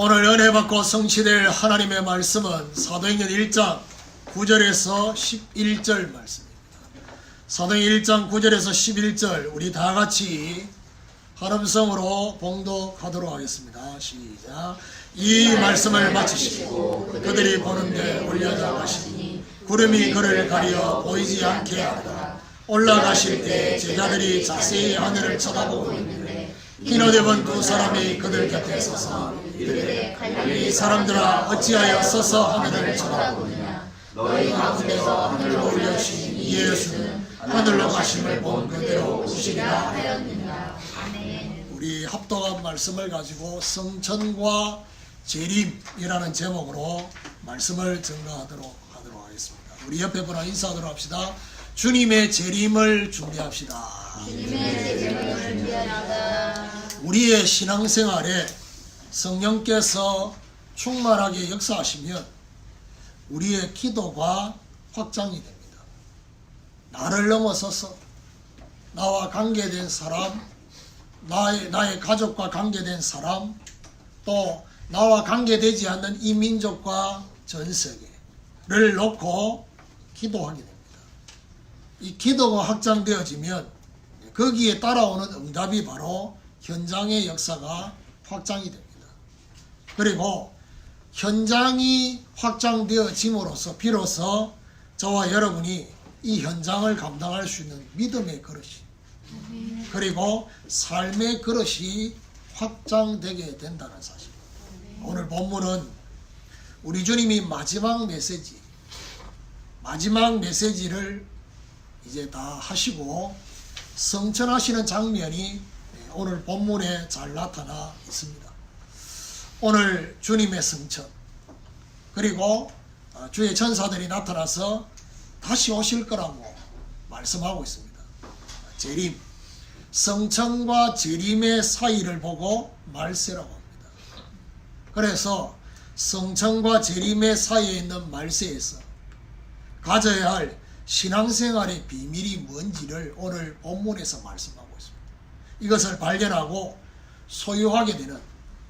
오늘 은혜 받고 성취될 하나님의 말씀은 사도행전 1장 9절에서 11절 말씀입니다. 사도행전 1장 9절에서 11절 우리 다 같이 한음성으로 봉독하도록 하겠습니다. 시작. 이 말씀을 마치시고 그들이 보는데 올려져 가시니 구름이 그를 가려 보이지 않게 하더라. 올라가실 때 제자들이 자세히 하늘을 쳐다보고 있는데 흰옷 입은 두 사람이 그들 곁에 서서 이르되 이 사람들아 어찌하여 서서 하늘을 쳐다보느냐 너희 가운데서 하늘로 올려주신 이 예수는 하늘로 가심을 본 그대로 오시리라 하였느니라 우리 합독한 말씀을 가지고 성천과 재림이라는 제목으로 말씀을 증거하도록 하도록 하겠습니다. 우리 옆에 분와 인사하도록 합시다. 주님의 재림을 준비합시다. 우리의 신앙생활에 성령께서 충만하게 역사하시면 우리의 기도가 확장이 됩니다. 나를 넘어서서 나와 관계된 사람, 나의, 나의 가족과 관계된 사람, 또 나와 관계되지 않는 이 민족과 전 세계를 놓고 기도하게 됩니다. 이 기도가 확장되어지면 거기에 따라오는 응답이 바로 현장의 역사가 확장이 됩니다. 그리고 현장이 확장되어짐으로써 비로소 저와 여러분이 이 현장을 감당할 수 있는 믿음의 그릇이 그리고 삶의 그릇이 확장되게 된다는 사실. 오늘 본문은 우리 주님이 마지막 메시지, 마지막 메시지를 이제 다 하시고 성천하시는 장면이 오늘 본문에 잘 나타나 있습니다. 오늘 주님의 성천 그리고 어, 주의 천사들이 나타나서 다시 오실 거라고 말씀하고 있습니다. 재림 성천과 재림의 사이를 보고 말세라고 합니다. 그래서 성천과 재림의 사이에 있는 말세에서 가져야 할 신앙생활의 비밀이 뭔지를 오늘 본문에서 말씀하고 있습니다. 이것을 발견하고 소유하게 되는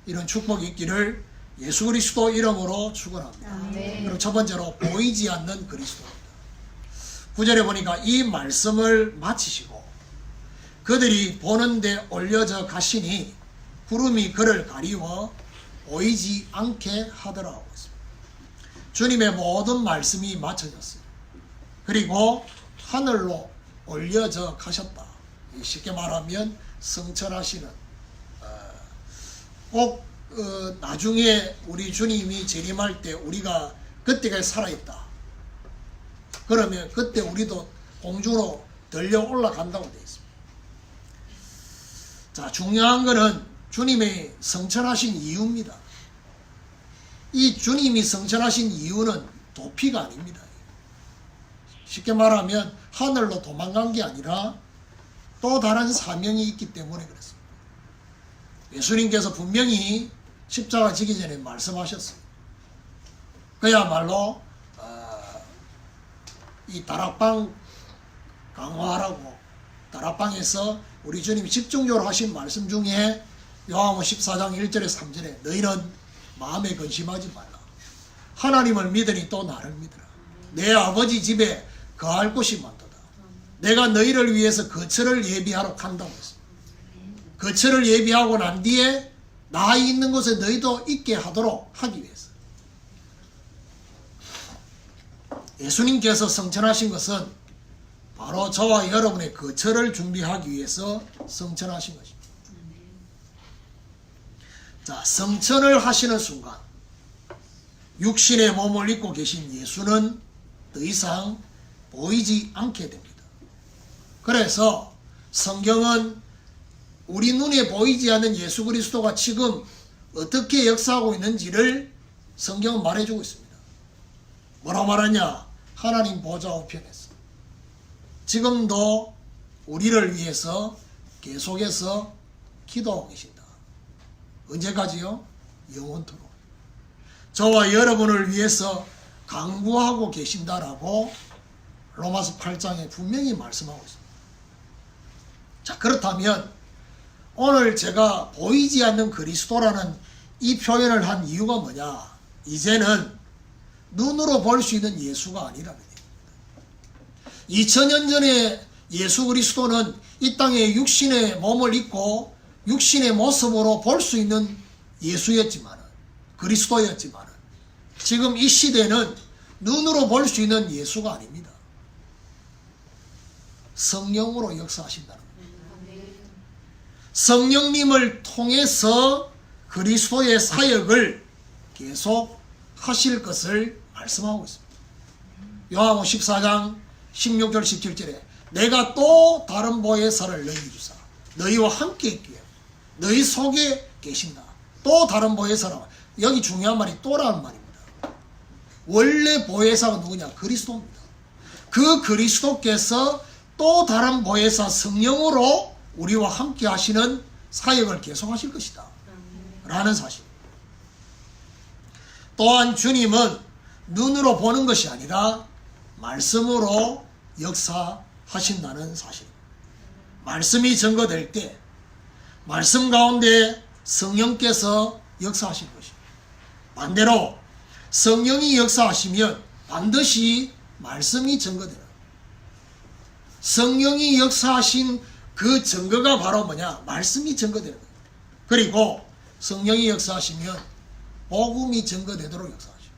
이런 축복이 있기를 예수 그리스도 이름으로 축원합니다. 그럼 첫 번째로 보이지 않는 그리스도입니다. 구절에 보니까 이 말씀을 마치시고 그들이 보는데 올려져 가시니 구름이 그를 가리워 보이지 않게 하더라고. 주님의 모든 말씀이 마쳐졌어요. 그리고 하늘로 올려져 가셨다. 쉽게 말하면 성천하시는 어, 꼭 어, 나중에 우리 주님이 재림할 때 우리가 그때가 살아있다. 그러면 그때 우리도 공중으로 들려 올라간다고 되어 있습니다. 자, 중요한 것은 주님의 성천하신 이유입니다. 이 주님이 성천하신 이유는 도피가 아닙니다. 쉽게 말하면 하늘로 도망간 게 아니라 또 다른 사명이 있기 때문에 그렇습니다. 예수님께서 분명히 십자가 지기 전에 말씀하셨어요. 그야말로 어, 이 다락방 강화하라고 다락방에서 우리 주님이 집중적으로 하신 말씀 중에 요한복음 14장 1절에서 3절에 너희는 마음에 근심하지 말라. 하나님을 믿으니 또 나를 믿으라. 내 아버지 집에 거할 곳이 많도다. 내가 너희를 위해서 거처를 예비하러 간다고 했습니다. 거처를 예비하고 난 뒤에 나 있는 곳에 너희도 있게 하도록 하기 위해서. 예수님께서 성천하신 것은 바로 저와 여러분의 거처를 준비하기 위해서 성천하신 것입니다. 자, 성천을 하시는 순간 육신의 몸을 입고 계신 예수는 더 이상 보이지 않게 됩니다. 그래서 성경은 우리 눈에 보이지 않는 예수 그리스도가 지금 어떻게 역사하고 있는지를 성경은 말해주고 있습니다. 뭐라 말하냐? 하나님 보좌 우편에서 지금도 우리를 위해서 계속해서 기도하고 계신다. 언제까지요? 영원토록. 저와 여러분을 위해서 강구하고 계신다라고 로마서 8장에 분명히 말씀하고 있습니다. 자, 그렇다면 오늘 제가 보이지 않는 그리스도라는 이 표현을 한 이유가 뭐냐? 이제는 눈으로 볼 수 있는 예수가 아니라는 얘기입니다. 2000년 전에 예수 그리스도는 이 땅에 육신의 몸을 입고 육신의 모습으로 볼 수 있는 예수였지만 그리스도였지만 지금 이 시대는 눈으로 볼 수 있는 예수가 아닙니다. 성령으로 역사하신다는 겁니다. 성령님을 통해서 그리스도의 사역을 계속 하실 것을 말씀하고 있습니다. 요한복음 14장 16절 17절에 내가 또 다른 보혜사를 너희에게 주사 너희와 함께 있기에 너희 속에 계신다. 또 다른 보혜사라 여기 중요한 말이 또라는 말입니다. 원래 보혜사가 누구냐? 그리스도입니다. 그 그리스도께서 또 다른 보혜사 성령으로 우리와 함께 하시는 사역을 계속하실 것이다. 라는 사실. 또한 주님은 눈으로 보는 것이 아니라 말씀으로 역사하신다는 사실. 말씀이 증거될 때 말씀 가운데 성령께서 역사하신 것입니다. 반대로 성령이 역사하시면 반드시 말씀이 증거되는 성령이 역사하신 그 증거가 바로 뭐냐? 말씀이 증거되는 거예요. 그리고 성령이 역사하시면 복음이 증거되도록 역사하시고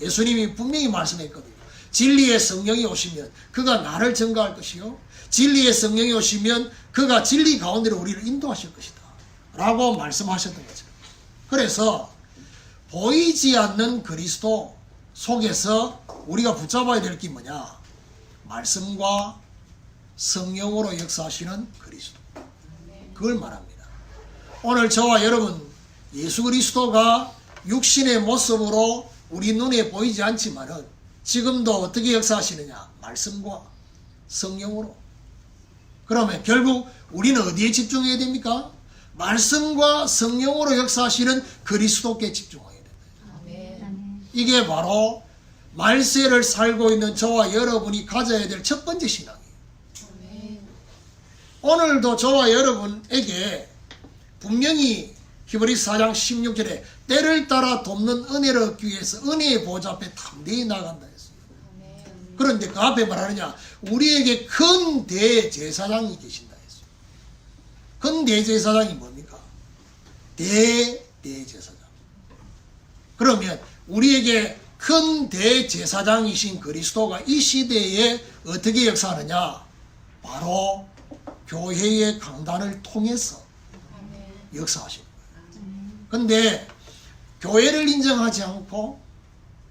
예수님이 분명히 말씀했거든요. 진리의 성령이 오시면 그가 나를 증거할 것이요. 진리의 성령이 오시면 그가 진리 가운데로 우리를 인도하실 것이다. 라고 말씀하셨던 거죠. 그래서 보이지 않는 그리스도 속에서 우리가 붙잡아야 될 게 뭐냐? 말씀과 성령으로 역사하시는 그리스도. 그걸 말합니다. 오늘 저와 여러분 예수 그리스도가 육신의 모습으로 우리 눈에 보이지 않지만은 지금도 어떻게 역사하시느냐? 말씀과 성령으로. 그러면 결국 우리는 어디에 집중해야 됩니까? 말씀과 성령으로 역사하시는 그리스도께 집중해야 됩니다. 이게 바로 말세를 살고 있는 저와 여러분이 가져야 될 첫 번째 신앙이에요. 오늘도 저와 여러분에게 분명히 히브리서 4장 16절에 때를 따라 돕는 은혜를 얻기 위해서 은혜의 보좌 앞에 담대히 나간다 했어요. 그런데 그 앞에 말하느냐 우리에게 큰 대제사장이 계신다 했어요. 큰 대제사장이 뭡니까? 대대제사장. 그러면 우리에게 큰 대제사장이신 그리스도가 이 시대에 어떻게 역사하느냐? 바로 교회의 강단을 통해서 역사하시는 거예요. 근데 교회를 인정하지 않고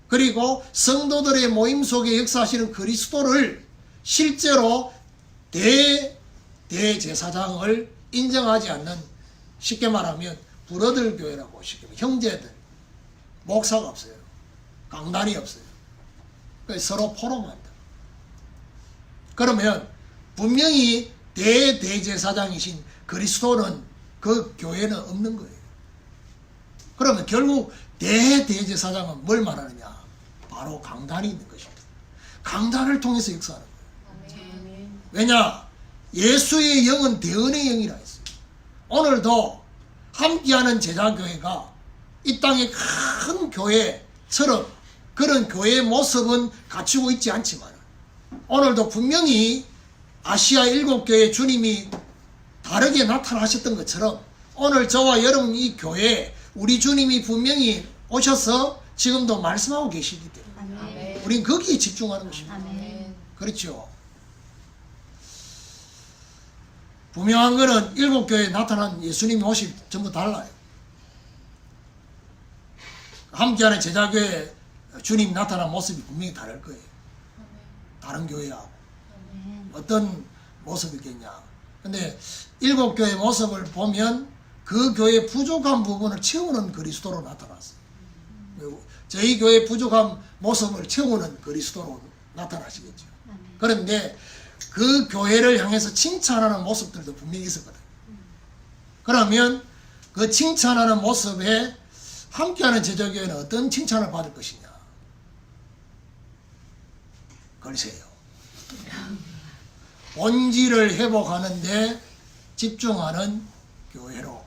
그리고 성도들의 모임 속에 역사하시는 그리스도를 실제로 대 대제사장을 인정하지 않는 쉽게 말하면 브러들 교회라고 쉽게 말하면 형제들 목사가 없어요. 강단이 없어요. 서로 포럼한다. 그러면 분명히 대대제사장이신 그리스도는 그 교회는 없는 거예요. 그러면 결국 대대제사장은 뭘 말하느냐? 바로 강단이 있는 것입니다. 강단을 통해서 역사하는 거예요. 왜냐? 예수의 영은 대언의 영이라 했어요. 오늘도 함께하는 제자교회가 이 땅의 큰 교회처럼 그런 교회의 모습은 갖추고 있지 않지만 오늘도 분명히 아시아 일곱 교회 주님이 다르게 나타나셨던 것처럼 오늘 저와 여러분 이 교회 우리 주님이 분명히 오셔서 지금도 말씀하고 계시기 때문에 우린 거기에 집중하는 것입니다. 그렇죠. 분명한 것은 일곱 교회에 나타난 예수님이 오실 전부 달라요. 함께하는 제자교회 주님 나타난 모습이 분명히 다를 거예요. 다른 교회하고 어떤 모습이겠냐. 근데 일곱 교회 모습을 보면 그 교회 부족한 부분을 채우는 그리스도로 나타났어요. 저희 교회 부족한 모습을 채우는 그리스도로 나타나시겠죠. 그런데 그 교회를 향해서 칭찬하는 모습들도 분명히 있었거든. 그러면 그 칭찬하는 모습에 함께하는 제자교회는 어떤 칭찬을 받을 것이냐? 글쎄요. 본질을 회복하는데 집중하는 교회로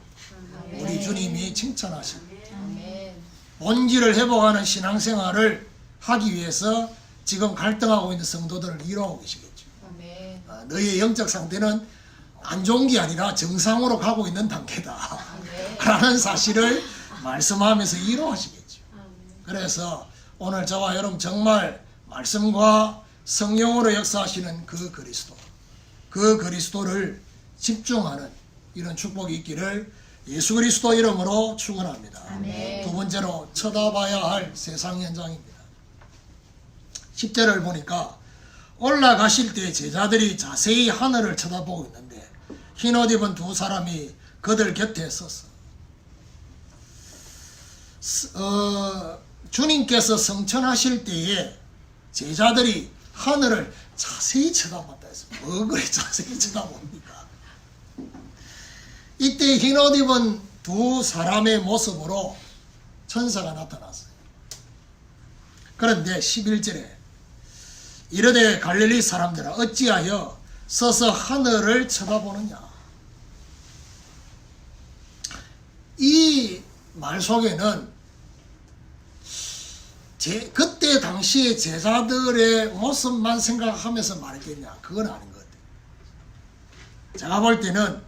우리 주님이 칭찬하신 본질을 회복하는 신앙생활을 하기 위해서 지금 갈등하고 있는 성도들을 이루고 계시겠죠. 아, 너희의 영적 상태는 안 좋은 게 아니라 정상으로 가고 있는 단계다. 라는 사실을 말씀하면서 이루어지겠죠. 그래서 오늘 저와 여러분 정말 말씀과 성령으로 역사하시는 그 그리스도, 그 그리스도를 집중하는 이런 축복이 있기를 예수 그리스도 이름으로 축원합니다. 두 번째로 쳐다봐야 할 세상 현장입니다. 10절을 보니까 올라가실 때 제자들이 자세히 하늘을 쳐다보고 있는데 흰 옷 입은 두 사람이 그들 곁에 섰어. 스- 어, 주님께서 성천하실 때에 제자들이 하늘을 자세히 쳐다봤다 해서 뭐 그래 자세히 쳐다봅니까? 이때 흰 옷 입은 두 사람의 모습으로 천사가 나타났어요. 그런데 11절에 이르되 갈릴리 사람들아 어찌하여 서서 하늘을 쳐다보느냐 이 말 속에는 제, 그때 당시에 제자들의 모습만 생각하면서 말했겠냐? 그건 아닌 것 같아요. 제가 볼 때는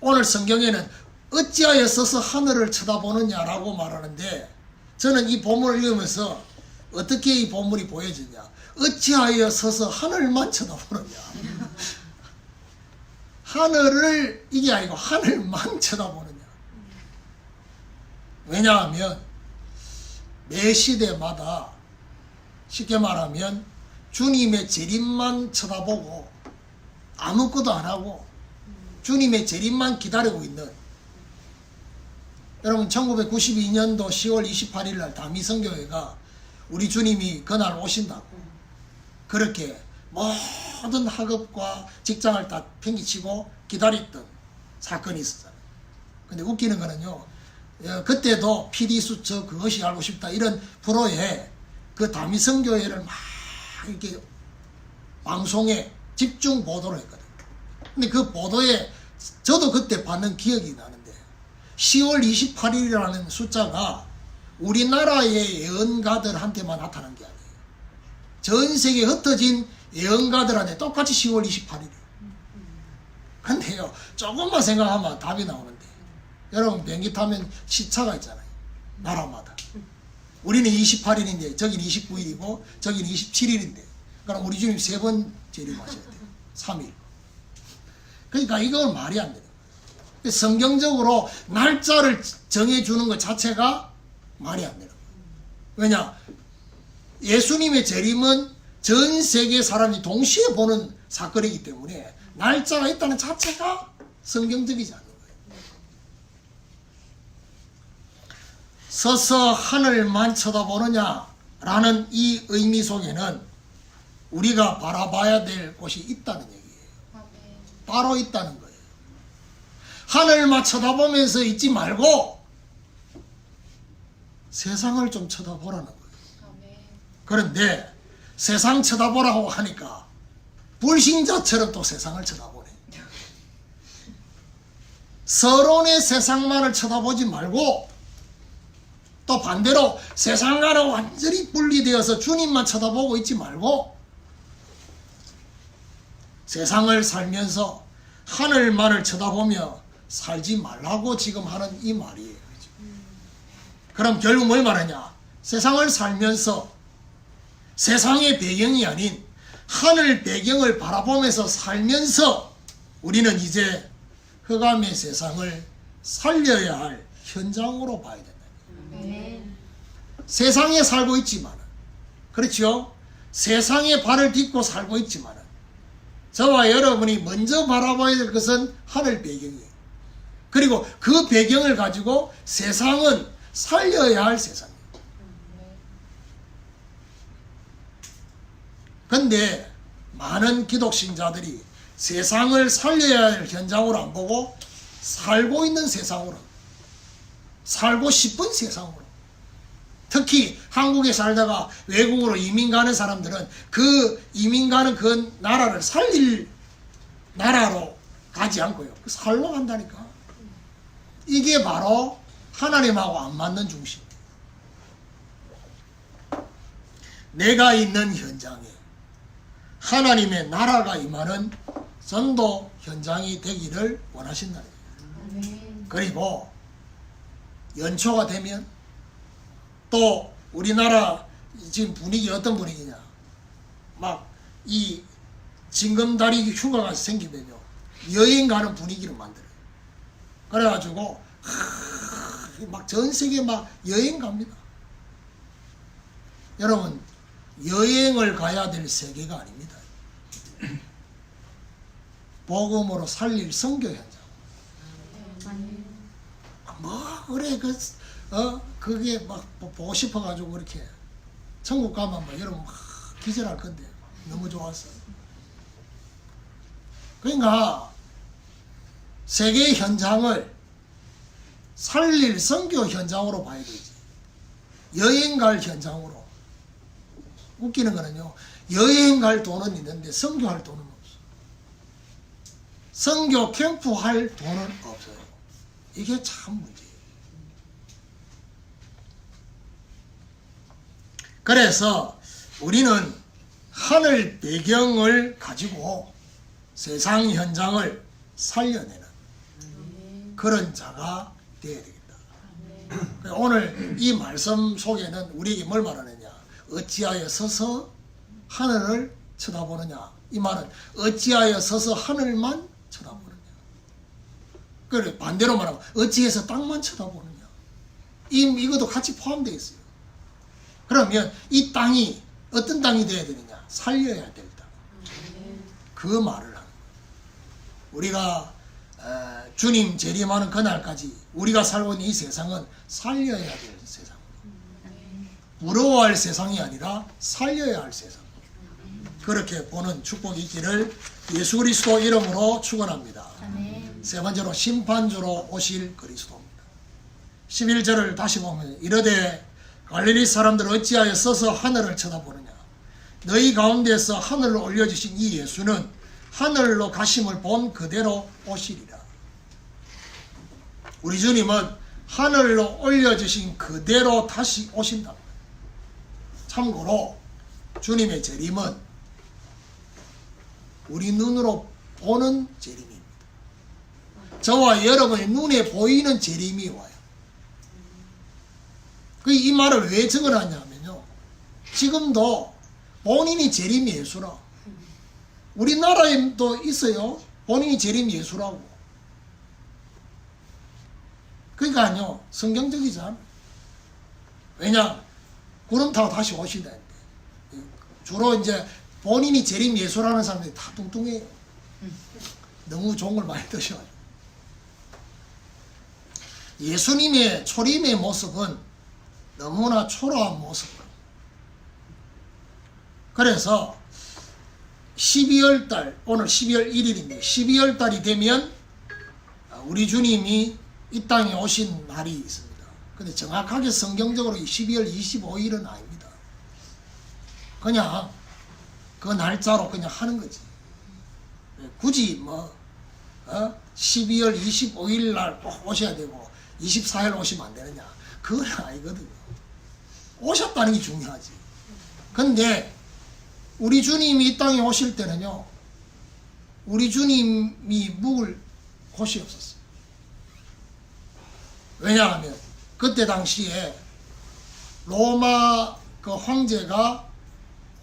오늘 성경에는 어찌하여 서서 하늘을 쳐다보느냐라고 말하는데 저는 이 본문을 읽으면서 어떻게 이 본문이 보여지냐? 어찌하여 서서 하늘만 쳐다보느냐? 하늘을 이게 아니고 하늘만 쳐다보느냐? 왜냐하면 매 시대마다 쉽게 말하면 주님의 재림만 쳐다보고 아무것도 안 하고 주님의 재림만 기다리고 있는 여러분 1992년도 10월 28일 날 다미성교회가 우리 주님이 그날 오신다고 그렇게 모든 학업과 직장을 다 팽개치고 기다렸던 사건이 있었잖아요. 근데 웃기는 거는요. 어, 그때도 PD 수첩 그것이 알고 싶다 이런 프로에 그 다미성교회를 막 이렇게 방송에 집중 보도를 했거든요. 근데 그 보도에 저도 그때 받는 기억이 나는데 10월 28일이라는 숫자가 우리나라의 예언가들한테만 나타난 게 아니에요. 전 세계에 흩어진 예언가들한테 똑같이 10월 28일이에요. 근데요, 조금만 생각하면 답이 나오는데, 여러분 비행기 타면 시차가 있잖아요. 나라마다. 우리는 28일인데, 저기는 29일이고, 저기는 27일인데, 그럼 우리 주님 세 번 재림하셔야 돼요. 3일. 그러니까 이건 말이 안 돼요. 성경적으로 날짜를 정해주는 것 자체가 말이 안 거예요. 왜냐? 예수님의 재림은 전 세계 사람이 동시에 보는 사건이기 때문에 날짜가 있다는 자체가 성경적이지 거예요. 서서 하늘만 쳐다보느냐라는 이 의미 속에는 우리가 바라봐야 될 곳이 있다는 얘기예요. 바로 있다는 거예요. 하늘만 쳐다보면서 있지 말고 세상을 좀 쳐다보라는 거예요. 그런데 세상 쳐다보라고 하니까 불신자처럼 또 세상을 쳐다보네. 서론의 세상만을 쳐다보지 말고 또 반대로 세상과는 완전히 분리되어서 주님만 쳐다보고 있지 말고 세상을 살면서 하늘만을 쳐다보며 살지 말라고 지금 하는 이 말이에요. 그럼 결국 뭘 말하냐? 세상을 살면서 세상의 배경이 아닌 하늘 배경을 바라보면서 살면서 우리는 이제 흑암의 세상을 살려야 할 현장으로 봐야 된다. 세상에 살고 있지만, 그렇죠? 세상에 발을 딛고 살고 있지만, 저와 여러분이 먼저 바라봐야 될 것은 하늘 배경이에요. 그리고 그 배경을 가지고 세상은 살려야 할 세상이에요. 근데 많은 기독신자들이 세상을 살려야 할 현장으로 안 보고 살고 있는 세상으로 살고 싶은 세상으로. 특히 한국에 살다가 외국으로 이민 가는 사람들은 그 이민 가는 그 나라를 살릴 나라로 가지 않고요. 그 살러 간다니까. 이게 바로 하나님하고 안 맞는 중심. 내가 있는 현장에 하나님의 나라가 임하는 전도 현장이 되기를 원하신다는 거예요. 그리고 연초가 되면 또 우리나라 지금 분위기 어떤 분위기냐? 막 이 징검다리 휴가가 생기면요. 여행 가는 분위기를 만들어요. 그래가지고 막 전 세계 막 여행 갑니다. 여러분 여행을 가야 될 세계가 아닙니다. 복음으로 살릴 선교 현장. 아멘. 뭐 그래 그 어 그게 막 보- 보고 싶어 가지고 그렇게 천국 가면 뭐 여러분 막 기절할 건데 너무 좋았어. 그러니까 세계 현장을 살릴 선교 현장으로 봐야 되지. 여행 갈 현장으로. 웃기는 거는요. 여행 갈 돈은 있는데 선교할 돈은 없어. 선교 캠프 할 돈은 없어요. 이게 참 문제예요. 그래서 우리는 하늘 배경을 가지고 세상 현장을 살려내는 그런 자가 되어야 되겠다. 오늘 이 말씀 속에는 우리에게 뭘 말하느냐? 어찌하여 서서 하늘을 쳐다보느냐? 이 말은 어찌하여 서서 하늘만 쳐다보느냐? 그래 반대로 말하면 어찌해서 땅만 쳐다보느냐? 이 이것도 같이 포함되어 있어요. 그러면 이 땅이 어떤 땅이 되어야 되느냐? 살려야 될 땅. 그 말을 하는 거예요. 우리가 어, 주님 재림하는 그날까지 우리가 살고 있는 이 세상은 살려야 될 세상. 부러워할 세상이 아니라 살려야 할 세상. 그렇게 보는 축복이 있기를 예수 그리스도 이름으로 축원합니다. 세 번째로 심판주로 오실 그리스도입니다. 11절을 다시 보면 이르되 갈릴리 사람들 어찌하여 서서 하늘을 쳐다보느냐 너희 가운데서 하늘로 올려주신 이 예수는 하늘로 가심을 본 그대로 오시리라. 우리 주님은 하늘로 올려주신 그대로 다시 오신다. 참고로 주님의 재림은 우리 눈으로 보는 재림입니다. 저와 여러분의 눈에 보이는 재림이 와요. 그 이 말을 왜 적어놨냐면요. 지금도 본인이 재림 예수라. 우리나라에도 있어요. 본인이 재림 예수라고. 그러니까요. 성경적이잖아. 왜냐? 구름 타고 다시 오시다는데. 주로 이제 본인이 재림 예수라는 사람들이 다 뚱뚱해요. 너무 좋은 걸 많이 드셔가지고. 예수님의 초림의 모습은 너무나 초라한 모습이에요. 그래서 12월 달, 오늘 12월 1일인데 12월 달이 되면 우리 주님이 이 땅에 오신 날이 있습니다. 근데 정확하게 성경적으로 12월 25일은 아닙니다. 그냥 그 날짜로 그냥 하는 거지. 굳이 뭐 어? 12월 25일 날 꼭 오셔야 되고 24일 오시면 안 되느냐? 그건 아니거든요. 오셨다는 게 중요하지. 근데 우리 주님이 이 땅에 오실 때는요. 우리 주님이 묵을 곳이 없었어요. 왜냐하면 그때 당시에 로마 그 황제가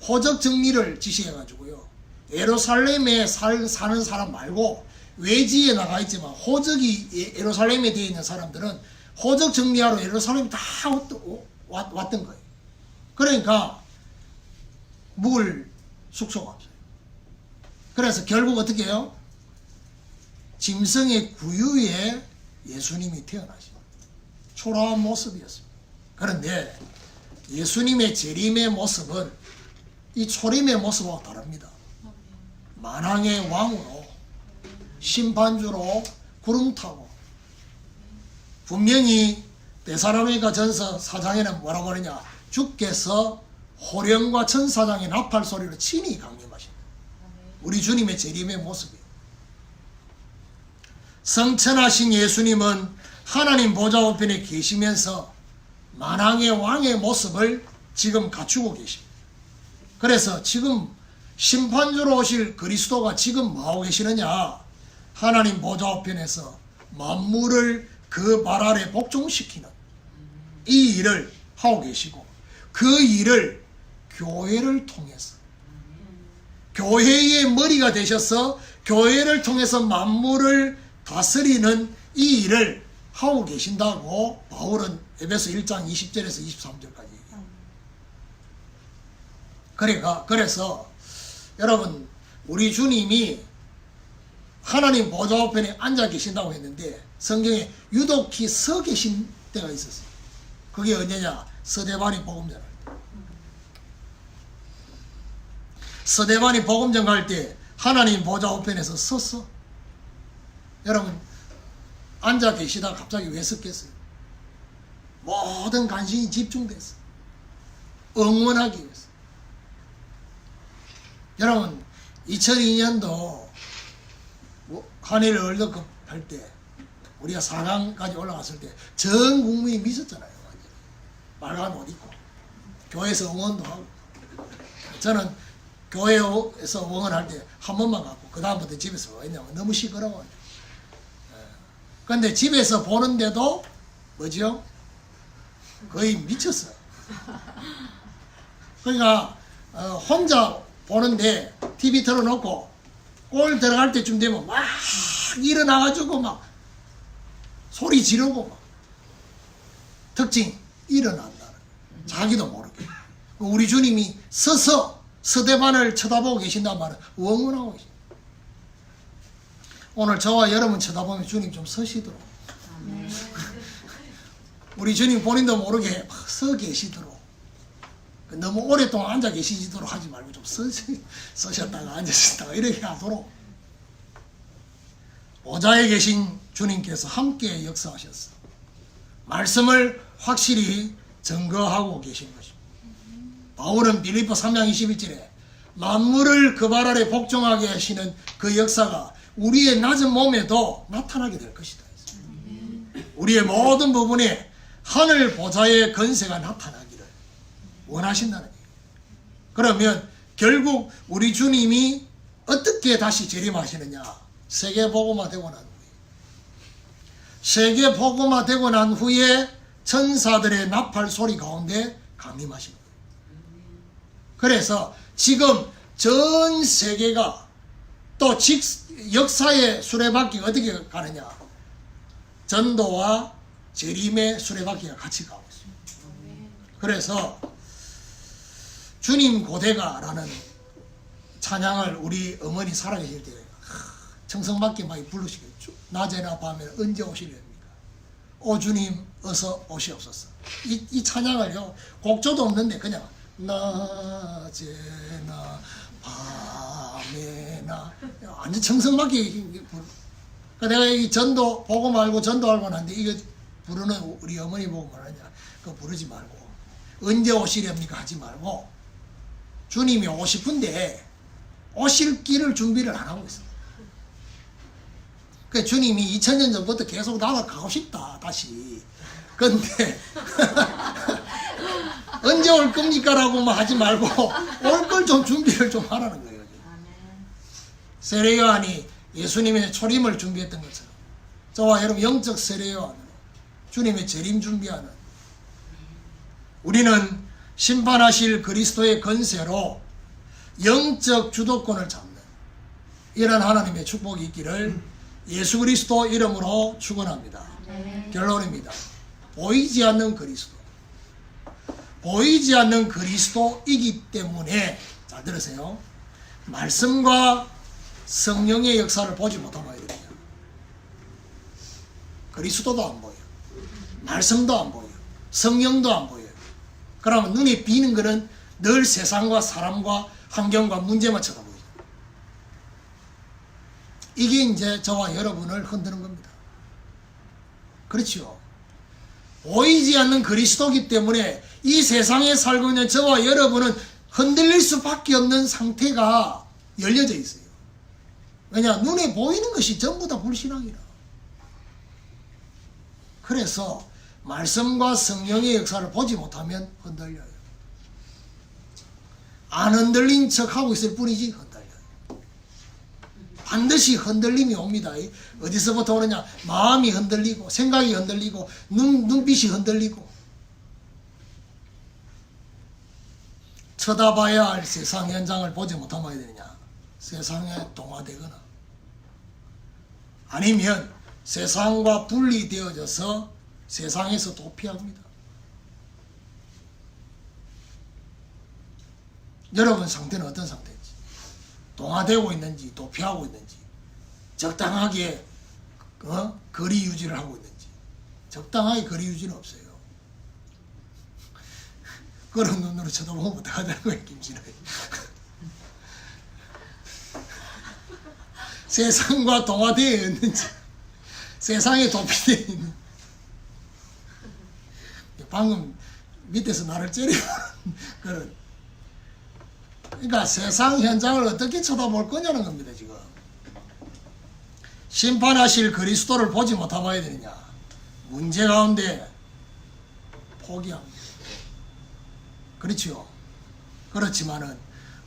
호적 정리를 지시해 가지고요. 예루살렘에 살, 사는 사람 말고 외지에 나가 있지만 호적이 예- 예루살렘에 되어 있는 사람들은 호적 정리하러 예루살렘 다 왔- 왔- 왔던 거예요. 그러니까 묵을 숙소가 없어요. 그래서 결국 어떻게 해요? 짐승의 구유에 예수님이 태어나신 초라한 모습이었습니다. 그런데 예수님의 재림의 모습은 이 초림의 모습과 다릅니다. 만왕의 왕으로 심판주로 구름 타고 분명히 데사로니가 전서 4장에는 뭐라고 하느냐 주께서 호령과 천사장의 나팔 소리로 친히 강림하신다. 우리 주님의 재림의 모습이에요. 성천하신 예수님은 하나님 보좌 우편에 계시면서 만왕의 왕의 모습을 지금 갖추고 계십니다. 그래서 지금 심판주로 오실 그리스도가 지금 뭐하고 계시느냐? 하나님 보좌 우편에서 만물을 그 발 아래 복종시키는 이 일을 하고 계시고 그 일을 교회를 통해서 교회의 머리가 되셔서 교회를 통해서 만물을 다스리는 이 일을 하고 계신다고 바울은 에베소 1장 20절에서 23절까지 얘기해요. 그러니까 그래서 여러분 우리 주님이 하나님 보좌 우편에 앉아 계신다고 했는데 성경에 유독히 서 계신 때가 있었어요. 그게 언제냐? 서대반이 복음 전할 때. 서대반이 복음 전할 때 하나님 보좌 우편에서 섰어. 여러분 앉아 계시다 갑자기 왜 섰겠어요? 모든 관심이 집중됐어. 응원하기 위해서. 여러분 2002년도 한일 월드컵 할 때 우리가 4강까지 올라갔을 때 전 국민이 미쳤잖아요. 빨간 옷 입고 교회에서 응원도 하고 저는 교회에서 응원할 때 한 번만 갔고 그 다음부터 집에서 왜냐면 너무 시끄러워요. 근데 집에서 보는데도 뭐지요? 거의 미쳤어요. 그러니까 어, 혼자 보는데 TV 틀어놓고 골 들어갈 때쯤 되면 막 일어나가지고 막 소리 지르고 막 특징 일어난다는 자기도 모르게 우리 주님이 서서 서대반을 쳐다보고 계신단 말은 응원하고 계십니다. 오늘 저와 여러분 쳐다보면 주님 좀 서시도록. 우리 주님 본인도 모르게 막 서 계시도록 너무 오랫동안 앉아 계시도록 하지 말고 좀 서, 서셨다가 앉으셨다가 이렇게 하도록. 보좌에 계신 주님께서 함께 역사하셨어. 말씀을 확실히 증거하고 계신 것입니다 바울은 빌리포 3장 21절에 만물을 그 발 아래 복종하게 하시는 그 역사가 우리의 낮은 몸에도 나타나게 될 것이다 우리의 모든 부분에 하늘 보좌의 건세가 나타나기를 원하신다는 얘기예요. 그러면 결국 우리 주님이 어떻게 다시 재림하시느냐? 세계 복음화 되고 난 후에 세계 복음화 되고 난 후에 천사들의 나팔 소리 가운데 강림하시는 거예요. 그래서 지금 전 세계가 또 직, 역사의 수레바퀴가 어떻게 가느냐? 전도와 재림의 수레바퀴가 같이 가고 있습니다. 그래서 주님 고대가라는 찬양을 우리 어머니 살아계실 때 청성맞게 많이 부르시겠죠. 낮에나 밤에나 언제 오시렵니까? 오 주님 어서 오시옵소서. 이, 이 찬양을요 곡조도 없는데 그냥 낮에나 밤에나 완전 부르. 그 내가 이 전도 보고 말고 전도 알고 난데 이거 부르는 우리 어머니 보고 말하냐 그거 부르지 말고 언제 오시렵니까 하지 말고 주님이 오고 싶은데 오실 길을 준비를 안 하고 있어. 그 주님이 2000년 전부터 계속 나가 가고 싶다 다시. 근데 언제 올 겁니까라고만 하지 말고 올 걸 좀 준비를 좀 하라는 거예요. 아멘. 세례 요한이 예수님의 초림을 준비했던 것처럼 저와 여러분 영적 세례 요한으로 주님의 재림 준비하는 우리는 심판하실 그리스도의 건세로 영적 주도권을 잡는 이런 하나님의 축복이 있기를 예수 그리스도 이름으로 축원합니다. 결론입니다. 보이지 않는 그리스도. 보이지 않는 그리스도이기 때문에 잘 들으세요. 말씀과 성령의 역사를 보지 못하면 이렇게 돼요. 그리스도도 안 보여. 말씀도 안 보여. 성령도 안 보여. 그러면 눈에 비는 거는 늘 세상과 사람과 환경과 문제만 쳐다보죠. 이게 이제 저와 여러분을 흔드는 겁니다. 그렇죠. 보이지 않는 그리스도기 때문에 이 세상에 살고 있는 저와 여러분은 흔들릴 수밖에 없는 상태가 열려져 있어요. 왜냐, 눈에 보이는 것이 전부 다 불신앙이라. 그래서 말씀과 성령의 역사를 보지 못하면 흔들려요. 안 흔들린 척 하고 있을 뿐이지 흔들려. 반드시 흔들림이 옵니다. 어디서부터 오느냐? 마음이 흔들리고 생각이 흔들리고 눈 눈빛이 흔들리고 쳐다봐야 할 세상 현장을 보지 못하면 어야 되느냐? 세상에 동화되거나 아니면 세상과 분리되어져서 세상에서 도피합니다. 여러분 상태는 어떤 상태인지 동화되고 있는지 도피하고 있는지 적당하게 어? 거리 유지를 하고 있는지 적당하게 거리 유지는 없어요. 그런 눈으로 쳐다보면 어떡하자는 거예요, 김신호. 세상과 동화되어 있는지, 세상에 도피되어 있는. 방금 밑에서 나를 째려보는 그런. 그러니까 세상 현장을 어떻게 쳐다볼 거냐는 겁니다, 지금. 심판하실 그리스도를 보지 못하봐야 되느냐. 문제 가운데 포기합니다. 그렇지요. 그렇지만은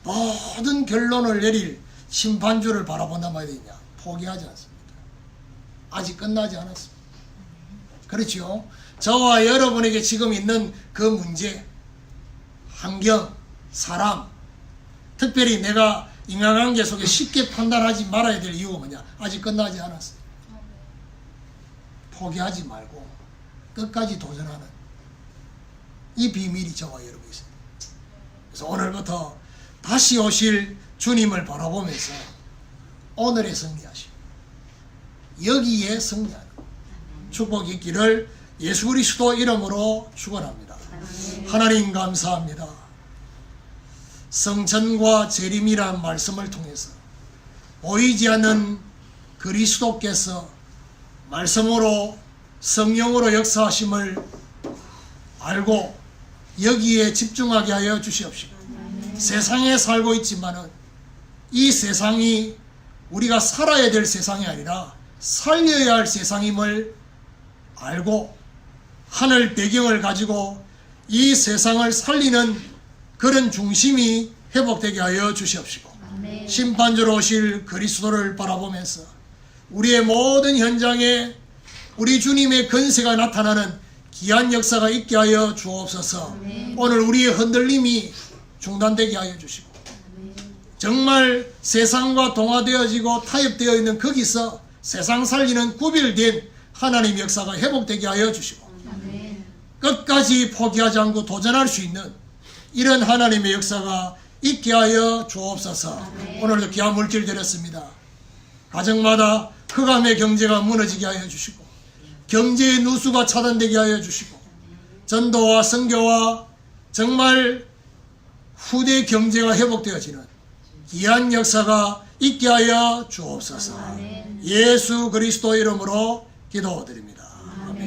모든 결론을 내릴 심판주를 바라본단 말이냐. 포기하지 않습니다. 아직 끝나지 않았습니다. 그렇지요. 저와 여러분에게 지금 있는 그 문제, 환경, 사람, 특별히 내가 인간관계 속에 쉽게 판단하지 말아야 될 이유가 뭐냐? 아직 끝나지 않았어요. 포기하지 말고 끝까지 도전하는 이 비밀이 저와 여러분이 있습니다. 그래서 오늘부터 다시 오실 주님을 바라보면서 오늘의 승리하시고 여기에 승리하는 축복이 있기를 예수 그리스도 이름으로 축원합니다. 하나님 감사합니다. 성천과 재림이란 말씀을 통해서 보이지 않는 그리스도께서 말씀으로 성령으로 역사하심을 알고 여기에 집중하게 하여 주시옵시고 세상에 살고 있지만은 이 세상이 우리가 살아야 될 세상이 아니라 살려야 할 세상임을 알고 하늘 배경을 가지고 이 세상을 살리는 그런 중심이 회복되게 하여 주시옵시고 심판주로 오실 그리스도를 바라보면서 우리의 모든 현장에 우리 주님의 건세가 나타나는 귀한 역사가 있게 하여 주옵소서. 오늘 우리의 흔들림이 중단되게 하여 주시고 정말 세상과 동화되어지고 타협되어 있는 거기서 세상 살리는 구별된 하나님 역사가 회복되게 하여 주시고 끝까지 포기하지 않고 도전할 수 있는 이런 하나님의 역사가 있게 하여 주옵소서. 오늘도 귀한 물질 드렸습니다. 가정마다 흑암의 경제가 무너지게 하여 주시고 경제의 누수가 차단되게 하여 주시고 전도와 선교와 정말 후대 경제가 회복되어지는 귀한 역사가 있게 하여 주옵소서. 예수 그리스도 이름으로 기도드립니다.